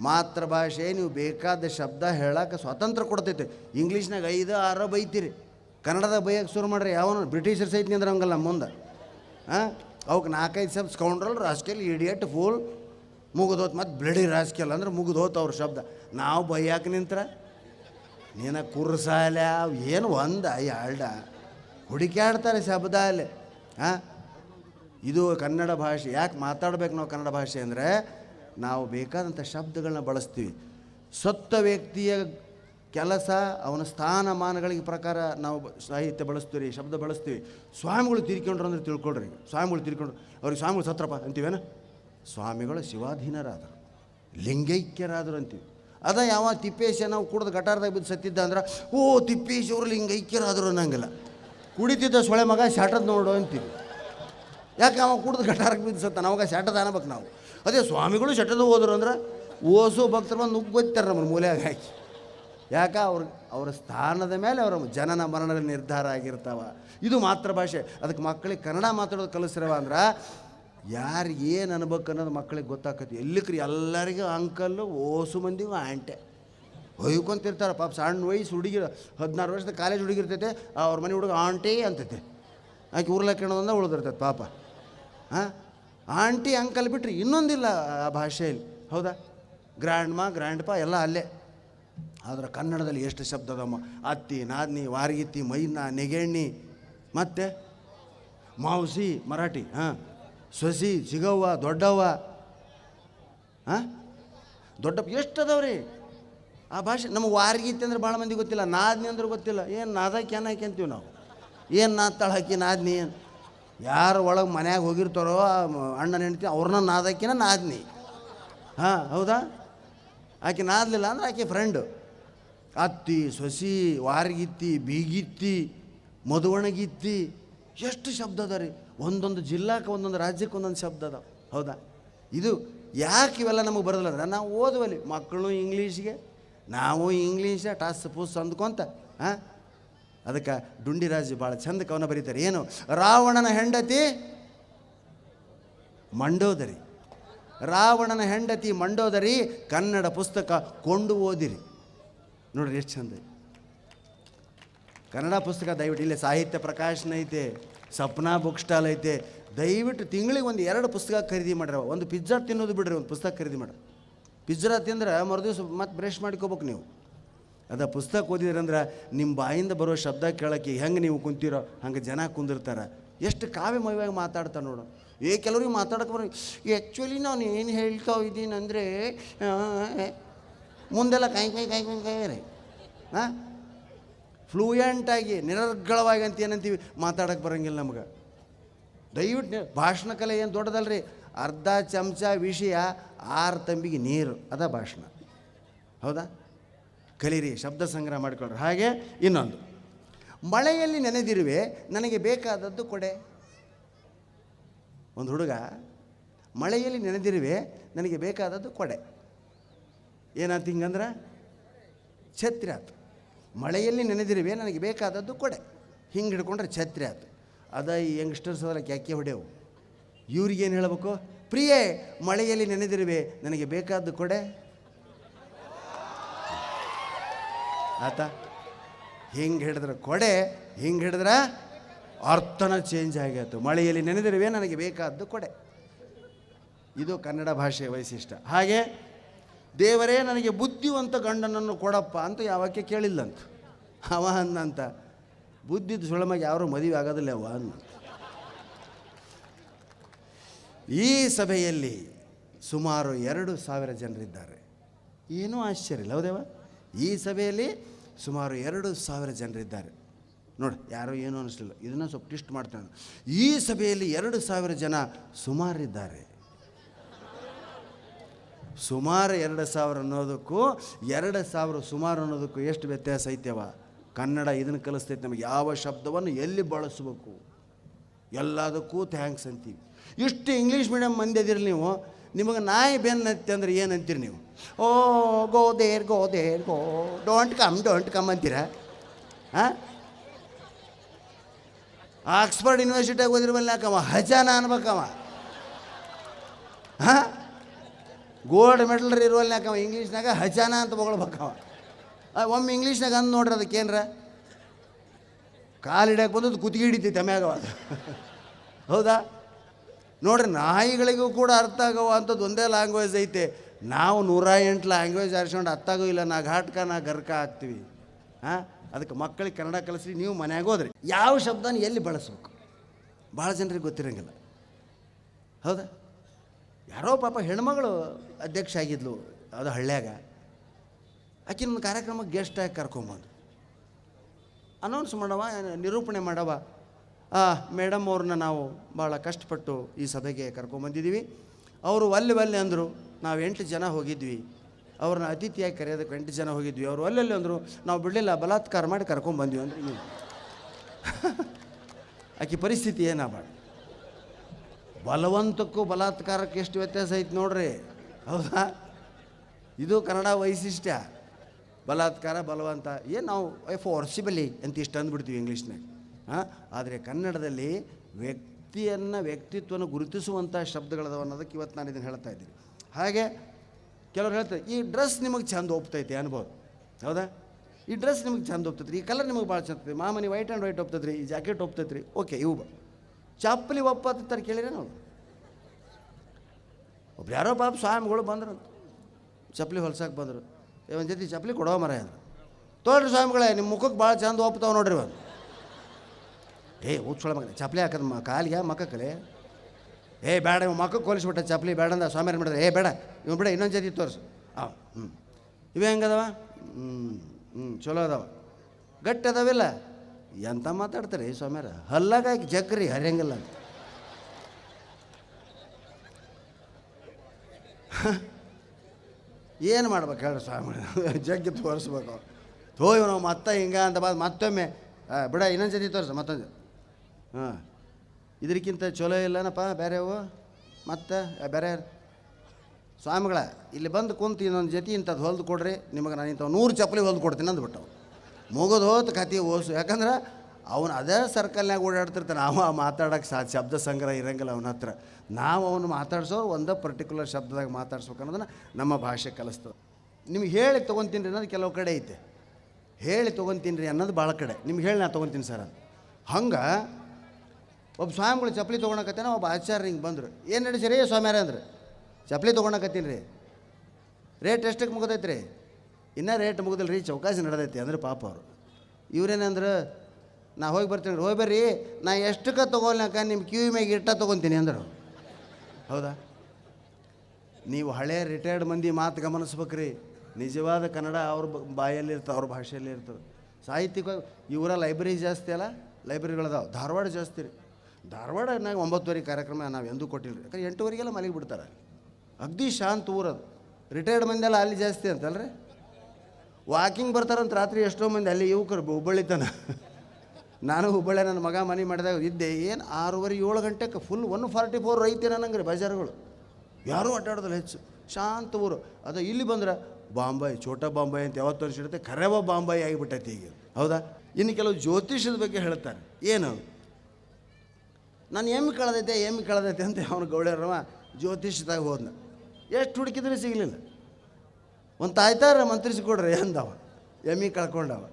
ಮಾತೃಭಾಷೆ ನೀವು ಬೇಕಾದ ಶಬ್ದ ಹೇಳಕ್ಕೆ ಸ್ವಾತಂತ್ರ್ಯ ಕೊಡ್ತೈತೆ. ಇಂಗ್ಲೀಷ್ನಾಗ ಐದು ಆರು ಬೈತೀರಿ. ಕನ್ನಡದಾಗ ಬೈಯಕ್ಕೆ ಶುರು ಮಾಡ್ರಿ ಯಾವನು? ಬ್ರಿಟಿಷರ್ ಸಹಿತ ನಿಂದ್ರೆ ಹಂಗಲ್ಲ ಮುಂದೆ. ಹಾಂ ಅವಕ್ಕೆ ನಾಲ್ಕೈದು ಶಬ್ದ ಸ್ಕೌಂಡ್ರಲ್ ರಾಸ್ಕೆಲ್ ಇಡಿಯಟ್ ಫೂಲ್ ಮುಗಿದೋತ್ ಮತ್ತು ಬ್ಲಡಿ ರಾಸ್ಕೆಲ್ ಅಂದ್ರೆ ಮುಗಿದೋತ್ ಅವ್ರ ಶಬ್ದ. ನಾವು ಬೈಯಾಕೆ ನಿಂತ್ರ? ನೀನ ಕುರ್ಸಾಲೆ ಏನು ಒಂದ ಎರಡ ಹುಡುಕ್ಯಾಡ್ತಾರೆ ಶಬ್ದ ಅಲ್ಲಿ ಹಾಂ ಇದು ಕನ್ನಡ ಭಾಷೆ. ಯಾಕೆ ಮಾತಾಡ್ಬೇಕು ನಾವು ಕನ್ನಡ ಭಾಷೆ ಅಂದರೆ ನಾವು ಬೇಕಾದಂಥ ಶಬ್ದಗಳನ್ನ ಬಳಸ್ತೀವಿ. ಸತ್ತ ವ್ಯಕ್ತಿಯ ಕೆಲಸ, ಅವನ ಸ್ಥಾನಮಾನಗಳಿಗೆ ಪ್ರಕಾರ ನಾವು ಸಾಹಿತ್ಯ ಬಳಸ್ತೀವಿ ಶಬ್ದ ಬಳಸ್ತೀವಿ. ಸ್ವಾಮಿಗಳು ತಿರ್ಕೊಂಡ್ರು ಅಂದ್ರೆ ತಿಳ್ಕೊಳ್ರಿ. ಸ್ವಾಮಿಗಳು ತೀರ್ಕೊಂಡ್ರು, ಅವ್ರಿಗೆ ಸ್ವಾಮಿಗಳು ಸತ್ರಪ್ಪ ಅಂತೀವೇನ? ಸ್ವಾಮಿಗಳು ಶಿವಾಧೀನರಾದರು. ಲಿಂಗೈಕ್ಯರಾದರು ಅಂತೀವಿ. ಅದ ಯಾವ ತಿಪ್ಪೇಶ ನಾವು ಕುಡ್ದು ಗಟಾರದಾಗ ಬಿದ್ದು ಸತ್ತಿದ್ದ ಅಂದ್ರೆ, ಓ ತಿಪ್ಪೇಶ್ ಅವರು ಲಿಂಗೈಕ್ಯರಾದರು ಅನ್ನಂಗಿಲ್ಲ. ಕುಡಿತಿದ್ದ ಸೊಳೆ ಮಗ ಶಾಟದ್ ನೋಡು ಅಂತೀವಿ. ಯಾಕೆ ಅವ ಕುಡಿದು ಗಟಾರಕ್ಕೆ ಬಿದ್ದು ಸತ್ತ ಅವಾಗ ಶಟದ ಅನ್ಬೇಕು ನಾವು. ಅದೇ ಸ್ವಾಮಿಗಳು ಶಟದ ಹೋದ್ರು ಅಂದ್ರೆ ಓಸು ಭಕ್ತರು ಬಂದು ನುಗ್ಗೊತ್ತಾರೆ ನಮ್ಮ ಮೂಲೆಯಾಗ ಹಾಕಿ. ಯಾಕೆ? ಅವ್ರ, ಅವರ ಸ್ಥಾನದ ಮೇಲೆ ಅವರ ಜನನ ಮರಣದ ನಿರ್ಧಾರ ಆಗಿರ್ತಾವ. ಇದು ಮಾತೃಭಾಷೆ ಅದಕ್ಕೆ ಮಕ್ಕಳಿಗೆ ಕನ್ನಡ ಮಾತಾಡೋದು ಕಲಿಸಿರವ ಅಂದ್ರೆ ಯಾರು ಏನು ಅನ್ಬೇಕು ಅನ್ನೋದು ಮಕ್ಕಳಿಗೆ ಗೊತ್ತಾಕತಿ. ಎಲ್ಲಿಕ್ರಿ? ಎಲ್ಲರಿಗೂ ಅಂಕಲ್ಲು, ಓಸು ಮಂದಿಗೂ ಆಂಟೆ. ಹೊಯ್ಕೊಂತಿರ್ತಾರೆ. ಪಾಪ ಸಣ್ಣ ವಯಸ್ಸು ಹುಡುಗಿ ಹದಿನಾರು ವರ್ಷದ ಕಾಲೇಜ್ ಹುಡುಗಿರ್ತೈತೆ. ಅವ್ರ ಮನೆ ಹುಡುಗ ಆಂಟಿ ಅಂತೈತೆ. ಆಕೆ ಉರ್ಲಕ್ಕಣದಿಂದ ಉಳಿದಿರ್ತೈತೆ ಪಾಪ. ಹಾಂ ಆಂಟಿ ಅಂಕಲ್ ಬಿಟ್ರಿ ಇನ್ನೊಂದಿಲ್ಲ ಆ ಭಾಷೆಯಲ್ಲಿ. ಹೌದಾ? ಗ್ರ್ಯಾಂಡ್ ಮಾ ಗ್ರ್ಯಾಂಡ್ ಎಲ್ಲ ಅಲ್ಲೇ. ಆದರೆ ಕನ್ನಡದಲ್ಲಿ ಎಷ್ಟು ಶಬ್ದ ಅದಮ್ಮ ಅತ್ತಿ, ನಾದ್ನಿ, ವಾರಗಿತ್ತಿ, ಮೈನ, ನೆಗೆಣ್ಣಿ. ಮತ್ತೆ? ಮಾವಸಿ, ಮರಾಠಿ, ಹಾಂ? ಸೊಸಿ, ಸಿಗವ್ವ, ದೊಡ್ಡವ್ವ. ಹಾಂ ದೊಡ್ಡಪ್ಪ ಎಷ್ಟು ಅದಾವ್ರಿ? ಆ ಭಾಷೆ ನಮಗೆ ವಾರ್ಗಿತ್ತಿ ಅಂದ್ರೆ ಭಾಳ ಮಂದಿ ಗೊತ್ತಿಲ್ಲ, ನಾದ್ನಿ ಅಂದ್ರೆ ಗೊತ್ತಿಲ್ಲ. ಏನು ನಾದಕ್ಕೆ ಏನು ಹಾಕಿ ಅಂತೀವಿ ನಾವು? ಏನು ನಾದ್ತಾಳೆ ಹಾಕಿ ನಾದ್ನಿ ಏನು? ಯಾರು ಒಳಗೆ ಮನ್ಯಾಗ ಹೋಗಿರ್ತಾರೋ ಅಣ್ಣನ ಹೆಂಡ್ತಿ ಅವ್ರನ್ನ ನಾದಕ್ಕಿನ ನಾದ್ನಿ. ಹಾಂ, ಹೌದಾ? ಆಕೆ ನಾದಲಿಲ್ಲ ಅಂದ್ರೆ ಆಕೆ ಫ್ರೆಂಡು ಅತ್ತಿ, ಸೊಸಿ, ವಾರಗಿತ್ತಿ, ಬೀಗಿತ್ತಿ ಮದುವಣಗಿತ್ತಿ ಎಷ್ಟು ಶಬ್ದ ಅದ ರೀ. ಒಂದೊಂದು ಜಿಲ್ಲಾಕ್ಕೆ ಒಂದೊಂದು ರಾಜ್ಯಕ್ಕೆ ಒಂದೊಂದು ಶಬ್ದ ಅದ ಹೌದಾ? ಇದು ಯಾಕೆ ಇವೆಲ್ಲ ನಮಗೆ ಬರೋದಿಲ್ಲ ನಾವು ಓದುವಲ್ಲಿ ಮಕ್ಕಳು ಇಂಗ್ಲೀಷ್ಗೆ ನಾವು ಇಂಗ್ಲೀಷ ಟಾಸ್ ಪೂಸ್ ಅಂದ್ಕೊಂತ ಹಾಂ? ಅದಕ್ಕೆ ಡುಂಡಿರಾಜು ಭಾಳ ಚಂದ ಕವನ ಬರೀತಾರೆ. ಏನು? ರಾವಣನ ಹೆಂಡತಿ ಮಂಡೋದರಿ. ರಾವಣನ ಹೆಂಡತಿ ಮಂಡೋದರಿ, ಕನ್ನಡ ಪುಸ್ತಕ ಕೊಂಡು ಓದಿರಿ. ನೋಡ್ರಿ ಎಷ್ಟು ಚಂದ. ಕನ್ನಡ ಪುಸ್ತಕ ದಯವಿಟ್ಟು ಇಲ್ಲೇ ಸಾಹಿತ್ಯ ಪ್ರಕಾಶನ ಐತೆ, ಸಪ್ನಾ ಬುಕ್ ಸ್ಟಾಲ್ ಐತೆ. ದಯವಿಟ್ಟು ತಿಂಗಳಿಗೆ ಒಂದು ಎರಡು ಪುಸ್ತಕ ಖರೀದಿ ಮಾಡ್ರಿ. ಒಂದು ಪಿಜ್ಜಾ ತಿನ್ನೋದು ಬಿಡ್ರಿ, ಒಂದು ಪುಸ್ತಕ ಖರೀದಿ ಮಾಡ್ರಿ. ಪಿಜ್ಜಾ ತಿಂದ್ರೆ ಮರುದಿವ್ಸ ಮತ್ತೆ ಬ್ರಷ್ ಮಾಡ್ಕೋಬೇಕು ನೀವು. ಅದ ಪುಸ್ತಕ ಓದಿದ್ರಂದ್ರೆ ನಿಮ್ಮ ಬಾಯಿಂದ ಬರೋ ಶಬ್ದ ಕೇಳೋಕ್ಕೆ ಹೆಂಗೆ ನೀವು ಕುಂತೀರೋ ಹಂಗೆ ಜನ ಕುಂದಿರ್ತಾರೆ. ಎಷ್ಟು ಕಾವ್ಯಮಯವಾಗಿ ಮಾತಾಡ್ತಾ ನೋಡು. ಏ, ಕೆಲವ್ರಿಗೆ ಮಾತಾಡಕ್ಕೆ ಬರೋ ಆ್ಯಕ್ಚುಲಿ ನಾನು ಏನು ಹೇಳ್ತಾ ಇದ್ದೀನಿ ಅಂದರೆ ಮುಂದೆಲ್ಲ ಕೈ ಕೈ ಕೈ ಕೈ ಕೈ ರೀ. ಹಾಂ ಫ್ಲೂಯೆಂಟಾಗಿ ನಿರರ್ಗಳವಾಗಿ ಅಂತ ಏನಂತೀವಿ, ಮಾತಾಡಕ್ಕೆ ಬರೋಂಗಿಲ್ಲ ನಮ್ಗೆ. ದಯವಿಟ್ಟು ಭಾಷಣ ಕಲೆ ಏನು ದೊಡ್ಡದಲ್ರಿ? ಅರ್ಧ ಚಮಚ ವಿಷಯ, ಆರು ತಂಬಿಗೆ ನೀರು. ಅದ ಭಾಷಣ. ಹೌದಾ? ಕಲೀರಿ, ಶಬ್ದ ಸಂಗ್ರಹ ಮಾಡಿಕೊಳ್ಳ್ರಿ. ಹಾಗೆ ಇನ್ನೊಂದು. ಮಳೆಯಲ್ಲಿ ನೆನೆದಿರುವೆ, ನನಗೆ ಬೇಕಾದದ್ದು ಕೊಡೆ. ಒಂದು ಹುಡುಗ, ಮಳೆಯಲ್ಲಿ ನೆನೆದಿರುವೆ, ನನಗೆ ಬೇಕಾದದ್ದು ಕೊಡೆ. ಏನಾಯ್ತು ಹಿಂಗಂದ್ರೆ? ಛತ್ರಿ ಆತು ಮಳೆಯಲ್ಲಿ ನೆನೆದಿರುವೆ, ನನಗೆ ಬೇಕಾದದ್ದು ಕೊಡೆ. ಹಿಂಗೆ ಹಿಡ್ಕೊಂಡ್ರೆ ಛತ್ರಿ ಆಯ್ತು. ಅದ ಈ ಯಂಗ್ಸ್ಟರ್ಸ್ ಅದರ ಕ್ಯಾಕೆ ಹೊಡೆವು ಇವ್ರಿಗೇನು ಹೇಳಬೇಕು? ಪ್ರಿಯೇ, ಮಳೆಯಲ್ಲಿ ನೆನೆದಿರುವೆ, ನನಗೆ ಬೇಕಾದ್ದು ಕೊಡೆ. ಆತ, ಹಿಂಗೆ ಹಿಡಿದ್ರೆ ಕೊಡೆ, ಹಿಂಗೆ ಹಿಡಿದ್ರೆ ಅರ್ಥನ ಚೇಂಜ್ ಆಗ್ಯಾತು ಮಳೆಯಲ್ಲಿ ನೆನೆದಿರುವೆ, ನನಗೆ ಬೇಕಾದ್ದು ಕೊಡೆ. ಇದು ಕನ್ನಡ ಭಾಷೆಯ ವೈಶಿಷ್ಟ್ಯ. ಹಾಗೆ, ದೇವರೇ, ನನಗೆ ಬುದ್ಧಿವಂತ ಗಂಡನನ್ನು ಕೊಡಪ್ಪ ಅಂತ ಯಾವಕ್ಕೆ ಕೇಳಿಲ್ಲಂತ. ಅವ ಅಂದಂತ, ಬುದ್ಧಿದ ಸುಳಮಗೆ ಯಾರು ಮದುವೆ ಆಗೋದಿಲ್ಲ ಅವ ಅಂದ ಈ ಸಭೆಯಲ್ಲಿ ಸುಮಾರು ಎರಡು ಸಾವಿರ ಜನರಿದ್ದಾರೆ. ಏನೂ ಆಶ್ಚರ್ಯ ಇಲ್ಲ, ಹೌದೇವ? ಈ ಸಭೆಯಲ್ಲಿ ಸುಮಾರು ಎರಡು ಸಾವಿರ ಜನರಿದ್ದಾರೆ ನೋಡಿ, ಯಾರೋ ಏನೂ ಅನಿಸ್ಲಿಲ್ಲ. ಇದನ್ನು ಸ್ವಲ್ಪ ಟಿಸ್ಟ್ ಮಾಡ್ತಾನೆ ಈ ಸಭೆಯಲ್ಲಿ ಎರಡು ಸಾವಿರ ಜನ ಸುಮಾರಿದ್ದಾರೆ. ಸುಮಾರು ಎರಡು ಸಾವಿರ ಅನ್ನೋದಕ್ಕೂ, ಎರಡು ಸಾವಿರ ಸುಮಾರು ಅನ್ನೋದಕ್ಕೂ ಎಷ್ಟು ವ್ಯತ್ಯಾಸ ಐತೆವ ಕನ್ನಡ ಇದನ್ನು ಕಲಿಸ್ತೈತೆ ನಮಗೆ. ಯಾವ ಶಬ್ದವನ್ನು ಎಲ್ಲಿ ಬಳಸಬೇಕು? ಎಲ್ಲದಕ್ಕೂ ಥ್ಯಾಂಕ್ಸ್ ಅಂತೀವಿ. ಇಷ್ಟು ಇಂಗ್ಲೀಷ್ ಮೀಡಿಯಮ್ ಮಂದಿ ನೀವು. ನಿಮಗೆ ನಾಯಿ ಬೆನ್ನತ್ತೆ ಅಂದ್ರೆ ಏನು ಅಂತೀರಿ ನೀವು? ಓ go there go there go don't come don't come ಅಂತೀರ? ಹಾಂ? ಆಕ್ಸ್ಫರ್ಡ್ ಯೂನಿವರ್ಸಿಟಿಯಾಗ ಓದಿರ್ಬಲ್ಲ ಯಾಕವ ಹಜಾನ ಅನ್ಬೇಕವ ಹಾಂ? ಗೋಲ್ಡ್ ಮೆಡಲ್ ಇರುವಲ್ನಾಕ ಯಾಕವ ಇಂಗ್ಲೀಷ್ನಾಗ ಹಜಾನ ಅಂತ ಬೊಗಳ್ಬೇಕವ ಒಮ್ಮೆ ಇಂಗ್ಲೀಷ್ನಾಗ ಅಂದ್ ನೋಡ್ರಿ ಅದಕ್ಕೇನ್ರ ಕಾಲು ಹಿಡಿಯಕ್ಕೆ ಬಂದದ್ದು ಕುತ್ತಿಗೆ ಹಿಡಿತೈತೆ ಅಮ್ಯಾಗವ ಹೌದಾ? ನೋಡ್ರಿ ನಾಯಿಗಳಿಗೂ ಕೂಡ ಅರ್ಥ ಆಗವ ಅಂಥದ್ದು ಒಂದೇ ಲ್ಯಾಂಗ್ವೇಜ್ ಐತೆ. ನಾವು ನೂರ ಎಂಟು ಲ್ಯಾಂಗ್ವೇಜ್ ಆರಿಸ್ಕೊಂಡು ಅತ್ತಾಗೂ ಇಲ್ಲ, ನಾ ಘಾಟ್ಕ, ನಾ ಗರ್ಕ ಆಗ್ತೀವಿ. ಹಾಂ? ಅದಕ್ಕೆ ಮಕ್ಕಳಿಗೆ ಕನ್ನಡ ಕಲಿಸ್ರಿ, ನೀವು ಮನೆಯಾಗ ಹೋದ್ರಿ. ಯಾವ ಶಬ್ದನ ಎಲ್ಲಿ ಬಳಸ್ಬೇಕು? ಭಾಳ ಜನರಿಗೆ ಗೊತ್ತಿರಂಗಿಲ್ಲ. ಹೌದಾ? ಯಾರೋ ಪಾಪ ಹೆಣ್ಮಗಳು ಅಧ್ಯಕ್ಷ ಆಗಿದ್ಲು, ಅದು ಹಳ್ಳ್ಯಾಗ. ಆಕೆ ನನ್ನ ಕಾರ್ಯಕ್ರಮಕ್ಕೆ ಗೆಸ್ಟ್ ಆಗಿ ಕರ್ಕೊಂಬಂದು ಅನೌನ್ಸ್ ಮಾಡವ, ನಿರೂಪಣೆ ಮಾಡವ. ಮೇಡಮ್ ಅವ್ರನ್ನ ನಾವು ಭಾಳ ಕಷ್ಟಪಟ್ಟು ಈ ಸಭೆಗೆ ಕರ್ಕೊಂಬಂದಿದ್ದೀವಿ ಅವರು ಒಲ್ಲೆ ಒಲ್ಲೆ ಅಂದರು, ನಾವು ಎಂಟು ಜನ ಹೋಗಿದ್ವಿ. ಅವ್ರನ್ನ ಅತಿಥಿಯಾಗಿ ಕರೆಯೋದಕ್ಕೆ ಎಂಟು ಜನ ಹೋಗಿದ್ವಿ. ಅವರು ಅಲ್ಲಲ್ಲಿ ಅಂದರು, ನಾವು ಬಿಡಲಿಲ್ಲ, ಬಲಾತ್ಕಾರ ಮಾಡಿ ಕರ್ಕೊಂಬಂದ್ವಿ ಅಂದ್ರೆ. ನೀವು ಆಕೆ ಪರಿಸ್ಥಿತಿ ಏನಾಗಬಾರ್ದು ಬಲವಂತಕ್ಕೂ ಬಲಾತ್ಕಾರಕ್ಕೆ ಎಷ್ಟು ವ್ಯತ್ಯಾಸ ಐತೆ ನೋಡ್ರಿ. ಹೌದಾ? ಇದು ಕನ್ನಡ ವೈಶಿಷ್ಟ್ಯ. ಬಲಾತ್ಕಾರ, ಬಲವಂತ. ಏನು ನಾವು ಫೋರ್ಸಿಬಲಿ ಅಂತ ಇಷ್ಟು ಅಂದ್ಬಿಡ್ತೀವಿ ಇಂಗ್ಲೀಷ್ನಾಗ ಹಾಂ? ಆದರೆ ಕನ್ನಡದಲ್ಲಿ ವ್ಯಕ್ತಿಯನ್ನು ವ್ಯಕ್ತಿತ್ವನ ಗುರುತಿಸುವಂಥ ಶಬ್ದಗಳದವ ಅನ್ನೋದಕ್ಕೆ ಇವತ್ತು ನಾನು ಇದನ್ನು ಹೇಳ್ತಾ ಇದ್ದೀನಿ. ಹಾಗೆ ಕೆಲವ್ರು ಹೇಳ್ತಾರೆ, ಈ ಡ್ರೆಸ್ ನಿಮಗೆ ಚೆಂದ ಒಪ್ತೈತೆ ಅನುಭವ ಹೌದಾ? ಈ ಡ್ರೆಸ್ ನಿಮಗೆ ಚೆಂದ ಒಪ್ತೈತ್ರಿ ಈ ಕಲರ್ ನಿಮಗೆ ಭಾಳ ಚೆಂದ ಮಾಮನಿ ವೈಟ್ ಆ್ಯಂಡ್ ವೈಟ್ ಒಪ್ತೈತ್ರಿ ಈ ಜಾಕೆಟ್ ಒಪ್ತೈತ್ರಿ ಓಕೆ, ಇವು ಚಪ್ಪಲಿ ಚಪ್ಪಲಿ ಒಪ್ಪತ್ತಾರೆ ಕೇಳಿರಿ ನಾವು. ಒಬ್ರು ಯಾರೋ ಪಾಪ ಸ್ವಾಮಿಗಳು ಬಂದ್ರು ಚಪ್ಪಲಿ ಹೊಲ್ಸಕ್ಕೆ ಬಂದರು. ಒಂದು ಜೊತೆ ಚಪ್ಪಲಿ ಕೊಡೋ ಮರ ಅಂದ್ರೆ. ತೋಳ್ರಿ ಸ್ವಾಮಿಗಳೇ ನಿಮ್ಮ ಮುಖಕ್ಕೆ ಭಾಳ ಚೆಂದ ಒಪ್ತಾವೆ ನೋಡ್ರಿ ಒಂದು ಏ ಉಚ್ಛೊಳ ಮಗ ಚಪ್ಪಲಿ ಹಾಕದ ಮ, ಕಾಲಿಗೆ ಮಕ್ಕಳೇ ಏ, ಬೇಡ ಇವ್ ಮಕ್ಕ ಹೋಲಿಸ್ಬಿಟ್ಟ ಚಪ್ಪಲಿ, ಬೇಡ ಅಂದ ಸ್ವಾಮಿಯರು ಮಾಡಿದ್ರೆ, ಏ, ಬೇಡ ಇವ್ ಬಿಡ, ಇನ್ನೊಂದು ಜೊತೆ ತೋರಿಸು. ಹಾಂ ಹ್ಞೂ ಇವೆ ಹೆಂಗದವ ಹ್ಞೂ ಹ್ಞೂ ಚಲೋ ಅದಾವ. ಗಟ್ಟಿ ಅದಾವಿಲ್ಲ. ಎಂತ ಮಾತಾಡ್ತಾರೆ ಸ್ವಾಮ್ಯಾರ ಹಲ್ಲಾಗಾಗಿ ಜಗ್ರಿ ಹರಿಯಂಗಿಲ್ಲ ಅಂತ. ಏನು ಮಾಡ್ಬೇಕು ಹೇಳ್ರಿ ಸ್ವಾಮಿ? ಜಗ್ಗಿ ತೋರಿಸ್ಬೇಕು. ಹೋಯ್ ನಾವು ಮತ್ತೆ ಹಿಂಗ ಅಂತ ಬಾದ್ ಮತ್ತೊಮ್ಮೆ. ಬಿಡ, ಇನ್ನೊಂದು ಸತಿ ತೋರಿಸ, ಮತ್ತೊಂದು ಹಾಂ. ಇದಕ್ಕಿಂತ ಚಲೋ ಇಲ್ಲನಪ್ಪ ಬೇರೆವು ಮತ್ತೆ ಮತ್ತು ಬೇರೆ ಸ್ವಾಮಿಗಳ ಇಲ್ಲಿ ಬಂದು ಕುಂತು ಇನ್ನೊಂದು ಜೊತೆ ಇಂಥದ್ದು ಹೊಲ್ದು ಕೊಡ್ರಿ, ನಿಮಗೆ ನಾನು ಇಂಥವು ನೂರು ಚಪ್ಪಲಿ ಹೊಲ್ದು ಕೊಡ್ತೀನಿ ಅಂದ್ಬಿಟ್ಟು ಮುಗಿದು ಹೋತು ಕತೆ ಓಸು ಯಾಕಂದ್ರೆ ಅವನು ಅದೇ ಸರ್ಕಲ್ನಾಗ ಓಡಾಡ್ತಿರ್ತಾನೆ. ಅವ ಮಾತಾಡೋಕ್ಕೆ ಸಾ ಶಬ್ದ ಸಂಗ್ರಹ ಇರೋಂಗಿಲ್ಲ ಅವನ ಹತ್ರ. ನಾವು ಅವನು ಮಾತಾಡ್ಸೋ ಒಂದು ಪರ್ಟಿಕ್ಯುಲರ್ ಶಬ್ದದಾಗ ಮಾತಾಡ್ಸ್ಬೇಕು ಅನ್ನೋದನ್ನು ನಮ್ಮ ಭಾಷೆ ಕಲಿಸ್ತದೆ. ನಿಮ್ಗೆ ಹೇಳಿ ತೊಗೊತೀನಿ ಅನ್ನೋದು ಕೆಲವು ಕಡೆ ಐತೆ. ಹೇಳಿ ತೊಗೊತೀನಿ ರೀ ಅನ್ನೋದು ಭಾಳ ಕಡೆ. ನಿಮ್ಗೆ ಹೇಳಿ ನಾ ತೊಗೊತೀನಿ ಸರ್ ಅದು ಹಂಗೆ ಒಬ್ಬ ಸ್ವಾಮಿಗಳು ಚಪ್ಪಲಿ ತೊಗೊಳಕತ್ತೇನೆ ಒಬ್ಬ ಆಚಾರ್ಯ ಹಿಂಗೆ ಬಂದರು. ಏನು ನಡೆಸಿರಿ ಸ್ವಾಮ್ಯಾರ ಅಂದ್ರೆ. ಚಪ್ಪಲಿ ತೊಗೊಳಕತ್ತೀನಿ ರೀ. ರೇಟ್ ಎಷ್ಟಕ್ಕೆ ಮುಗಿದೈತೆ ರೀ ಇನ್ನೂ ರೇಟ್ ಮುಗಿದಿಲ್ಲ ರೀ, ಚೌಕಾಸಿ ನಡೆದೈತಿ ಅಂದ್ರೆ ಪಾಪ ಅವರು. ಇವ್ರೇನಂದ್ರೆ, ನಾ ಹೋಗಿ ಬರ್ತೀನಿ ಹೋಗಿ ಬರ್ರಿ, ನಾ ಎಷ್ಟಕ್ಕೆ ತೊಗೊಳಕ ನಿಮ್ಮ ಕ್ಯೂ ಮ್ಯಾಗೆ ಇಟ್ಟ ತೊಗೊತೀನಿ ಅಂದರು. ಹೌದಾ? ನೀವು ಹಳೆ ರಿಟೈರ್ಡ್ ಮಂದಿ ಮಾತು ಗಮನಿಸ್ಬೇಕ್ರಿ. ನಿಜವಾದ ಕನ್ನಡ ಅವ್ರ ಬಾಯಲ್ಲಿ ಇರ್ತದೆ, ಅವ್ರ ಭಾಷೆಯಲ್ಲಿ ಇರ್ತದೆ. ಸಾಹಿತ್ಯಿಕ ಇವರ ಲೈಬ್ರರಿ ಜಾಸ್ತಿ ಅಲ್ಲ, ಲೈಬ್ರರಿಗಳದಾವೆ. ಧಾರವಾಡ ಜಾಸ್ತಿ ರೀ. ಧಾರವಾಡನಾಗ ಒಂಬತ್ತುವರೆ ಕಾರ್ಯಕ್ರಮ ನಾವು ಎಂದೂ ಕೊಟ್ಟಿಲ್ಲ ಯಾಕಂದ್ರೆ ಎಂಟುವರೆಗೆಲ್ಲ ಮಲಗಿ ಬಿಡ್ತಾರೆ. ಅಗ್ದಿ ಶಾಂತ ಊರದು ರಿಟೈರ್ಡ್ ಮಂದಿ ಎಲ್ಲ ಅಲ್ಲಿ ಜಾಸ್ತಿ ಅಂತಲ್ರಿ? ವಾಕಿಂಗ್ ಬರ್ತಾರಂತ ರಾತ್ರಿ ಎಷ್ಟೋ ಮಂದಿ ಅಲ್ಲಿ ಯುವಕರು ಹುಬ್ಬಳ್ಳಿ ತನ ನಾನು ಹುಬ್ಬಳ್ಳಿ ನನ್ನ ಮಗ ಮನೆ ಮಾಡಿದಾಗ ಇದ್ದೆ. ಏನು ಆರೂವರೆ ಏಳು ಗಂಟೆಗೆ ಫುಲ್ ಒನ್ ಫಾರ್ಟಿ ಫೋರ್ ಐತಿ ನನಗೆ ರೀ ಬಜಾರ್ಗಳು. ಯಾರೂ ಅಡ್ಡಾಡೋದಿಲ್ಲ ಹೆಚ್ಚು. ಶಾಂತ ಊರು. ಅದು ಇಲ್ಲಿ ಬಂದ್ರೆ ಬಾಂಬಾಯಿ ಛೋಟಾ ಬಾಂಬಾಯಿ ಅಂತ ಯಾವತ್ತು ಅನಿಸಿರುತ್ತೆ. ಕರೆವ ಬಾಂಬಾಯಿ ಆಗಿಬಿಟ್ಟೈತಿ ಈಗ. ಹೌದಾ? ಇನ್ನು ಕೆಲವು ಜ್ಯೋತಿಷದ ಬಗ್ಗೆ ಹೇಳ್ತಾರೆ. ಏನು? ನಾನು ಎಮ್ಮೆ ಕಳೆದೈತೆ ಎಮ್ಮಿ ಕಳೆದೈತೆ ಅಂತ ಅವನು ಗೌಳ್ಯರವ ಜ್ಯೋತಿಷ್ಯದಾಗ ಹೋದ್ನ. ಎಷ್ಟು ಹುಡುಕಿದ್ರೆ ಸಿಗಲಿಲ್ಲ. ಒಂದು ತಾಯ್ತಾರ ಮಂತ್ರಿಸಿಕೊಡ್ರಿ ಅಂದವ ಎಮ್ಮಿ ಕಳ್ಕೊಂಡವ.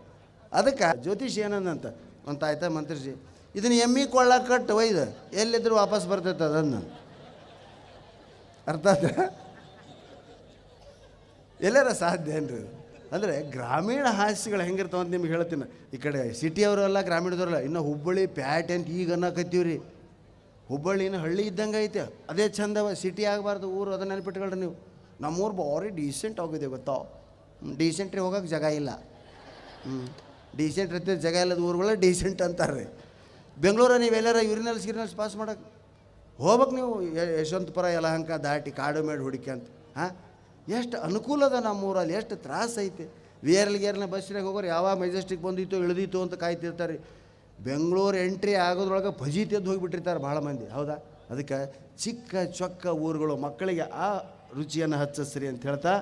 ಅದಕ್ಕೆ ಜ್ಯೋತಿಷ್ ಏನಂದಂತ, ಒಂದು ತಾಯ್ತ ಮಂತ್ರಿಸಿ, ಇದನ್ನ ಎಮ್ಮಿ ಕೊಳ್ಳ ಕಟ್ಟು ಒಯ್ದು, ಎಲ್ಲಿದ್ರು ವಾಪಸ್ ಬರ್ತೈತೆ ಅದನ್ನು. ಅರ್ಥ ಆತ ಎಲ್ಲರ ಸಾಧ್ಯ ಏನ್ರಿ ಅಂದರೆ ಗ್ರಾಮೀಣ ಹಾಸ್ಯಗಳು ಹೆಂಗಿರ್ತಾವಂತ ನಿಮ್ಗೆ ಹೇಳ್ತೀನಿ. ಈ ಕಡೆ ಸಿಟಿಯವರೆಲ್ಲ ಗ್ರಾಮೀಣದವರಲ್ಲ ಇನ್ನು ಹುಬ್ಬಳ್ಳಿ, ಪ್ಯಾಟ್ ಅಂತ ಈಗ ಅನ್ನಕತ್ತೀವಿ ರೀ ಹುಬ್ಬಳ್ಳಿ ಇನ್ನು ಹಳ್ಳಿ ಇದ್ದಂಗೆ ಐತೆ. ಅದೇ ಚಂದವ ಸಿಟಿ ಆಗಬಾರ್ದು, ಊರು ಅದನ್ನ ನೆನಪಿಟ್ಕೊಳ್ರಿ ನೀವು. ನಮ್ಮೂರು ಭಾರಿ ಡೀಸೆಂಟ್ ಆಗಿದೆ ಗೊತ್ತಾ? ಡೀಸೆಂಟ್ರಿ ಹೋಗೋಕೆ ಜಾಗ ಇಲ್ಲ. ಹ್ಞೂ ಡೀಸೆಂಟ್ ಇರ್ತದೆ ಜಾಗ ಇಲ್ಲದ ಊರುಗಳ ಡೀಸೆಂಟ್ ಅಂತಾರೆ ಬೆಂಗಳೂರ ನೀವು ಎಲ್ಲಾರ ಯೂರಿನಲ್ಸ್ ಗಿರಿನಲ್ಸ್ ಪಾಸ್ ಮಾಡೋಕೆ? ಹೋಗ್ಬೇಕು ನೀವು ಯಶವಂತಪುರ, ಯಲಹಂಕ ದಾಟಿ ಕಾಡು ಮೇಡ್ ಹುಡುಕಿ ಅಂತ. ಹಾಂ? ಎಷ್ಟು ಅನುಕೂಲ ಅದ ನಮ್ಮ ಊರಲ್ಲಿ ಎಷ್ಟು ತ್ರಾಸ ಐತೆ. ವಿಯರ್ಲ್ ಗೇರ್ನ ಬಸ್ನಾಗ ಹೋಗೋರು ಯಾವಾಗ ಮೆಜೆಸ್ಟಿಕ್ ಬಂದಿತ್ತು ಇಳಿದಿತ್ತು ಅಂತ ಕಾಯ್ತಿರ್ತಾರೆ. ಬೆಂಗಳೂರು ಎಂಟ್ರಿ ಆಗೋದ್ರೊಳಗೆ ಭಜಿ ತೆದ್ದು ಹೋಗಿಬಿಟ್ಟಿರ್ತಾರೆ ಭಾಳ ಮಂದಿ, ಹೌದಾ? ಅದಕ್ಕೆ ಚಿಕ್ಕ ಚೊಕ್ಕ ಊರುಗಳು ಮಕ್ಕಳಿಗೆ ಆ ರುಚಿಯನ್ನು ಹಚ್ಚಿಸ್ರಿ ಅಂತ ಹೇಳ್ತಾ